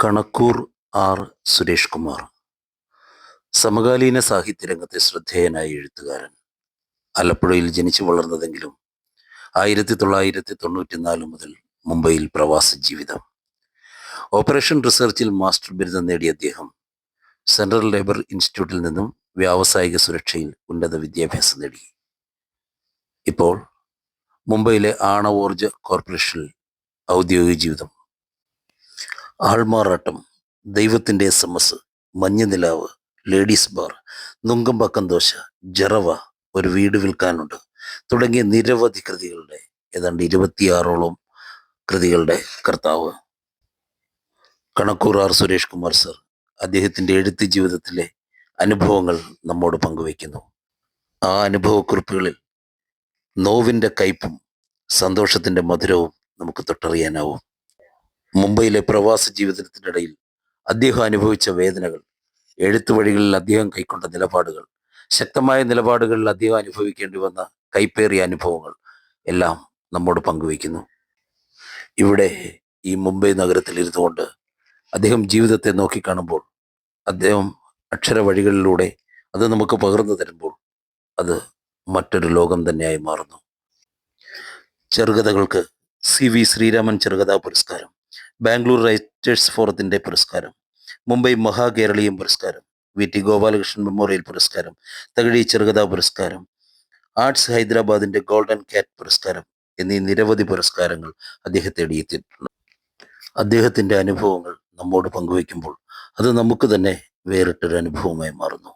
കണക്കൂർ R Suresh Kumar. സമകാലീന സാഹിത്യരംഗത്തെ ശ്രദ്ധേയനായ എഴുത്തുകാരൻ. ആലപ്പുഴയിൽ ജനിച്ചു വളർന്നതെങ്കിലും ആയിരത്തി തൊള്ളായിരത്തി തൊണ്ണൂറ്റിനാല് മുതൽ മുംബൈയിൽ പ്രവാസ ജീവിതം. ഓപ്പറേഷൻ റിസർച്ചിൽ മാസ്റ്റർ ബിരുദം നേടിയ അദ്ദേഹം സെൻട്രൽ ലേബർ ഇൻസ്റ്റിറ്റ്യൂട്ടിൽ നിന്നും വ്യാവസായിക സുരക്ഷയിൽ ഉന്നത വിദ്യാഭ്യാസം നേടി. ഇപ്പോൾ മുംബൈയിലെ ആണവോർജ കോർപ്പറേഷനിൽ ഔദ്യോഗിക ജീവിതം ആൾമാറാട്ടം ദൈവത്തിന്റെ S M S മഞ്ഞനിലാവ് ladies bar Nungambakkam dosa Jarawa ഒരു വീട് വിൽക്കാനുണ്ട് തുടങ്ങിയ നിരവധി കൃതികളുടെ ഏതാണ്ട് ഇരുപത്തിയാറോളം കൃതികളുടെ കർത്താവ്. കണക്കൂർ ആർ സുരേഷ് കുമാർ സർ അദ്ദേഹത്തിന്റെ എഴുത്ത് ജീവിതത്തിലെ അനുഭവങ്ങൾ നമ്മോട് പങ്കുവയ്ക്കുന്നു. ആ അനുഭവക്കുറിപ്പുകളിൽ നോവിന്റെ കയ്പും സന്തോഷത്തിന്റെ മധുരവും നമുക്ക് തൊട്ടറിയാനാവും. മുംബൈയിലെ പ്രവാസ ജീവിതത്തിനിടയിൽ അദ്ദേഹം അനുഭവിച്ച വേദനകൾ എഴുത്തു വഴികളിൽ അദ്ദേഹം കൈക്കൊണ്ട നിലപാടുകൾ ശക്തമായ നിലപാടുകളിൽ അദ്ദേഹം അനുഭവിക്കേണ്ടി വന്ന കൈപ്പേറിയ അനുഭവങ്ങൾ എല്ലാം നമ്മോട് പങ്കുവയ്ക്കുന്നു. ഇവിടെ ഈ മുംബൈ നഗരത്തിൽ ഇരുന്നുകൊണ്ട് അദ്ദേഹം ജീവിതത്തെ നോക്കിക്കാണുമ്പോൾ അദ്ദേഹം അക്ഷര വഴികളിലൂടെ അത് നമുക്ക് പകർന്നു തരുമ്പോൾ അത് മറ്റൊരു ലോകം തന്നെയായി മാറുന്നു. ചെറുകഥകൾക്ക് സി വി ശ്രീരാമൻ ചെറുകഥാ പുരസ്കാരം. ബാംഗ്ലൂർ റൈറ്റേഴ്സ് ഫോറത്തിന്റെ പുരസ്കാരം മുംബൈ മഹാകേരളീയം പുരസ്കാരം വി ടി ഗോപാലകൃഷ്ണൻ മെമ്മോറിയൽ പുരസ്കാരം തകഴി ചെറുകഥാ പുരസ്കാരം ആർട്സ് ഹൈദരാബാദിന്റെ ഗോൾഡൻ കാറ്റ് പുരസ്കാരം എന്നീ നിരവധി പുരസ്കാരങ്ങൾ അദ്ദേഹത്തെ എടിയെത്തിയിട്ടുണ്ട് അദ്ദേഹത്തിന്റെ അനുഭവങ്ങൾ നമ്മോട് പങ്കുവയ്ക്കുമ്പോൾ അത് നമുക്ക് തന്നെ വേറിട്ടൊരു അനുഭവമായി മാറുന്നു.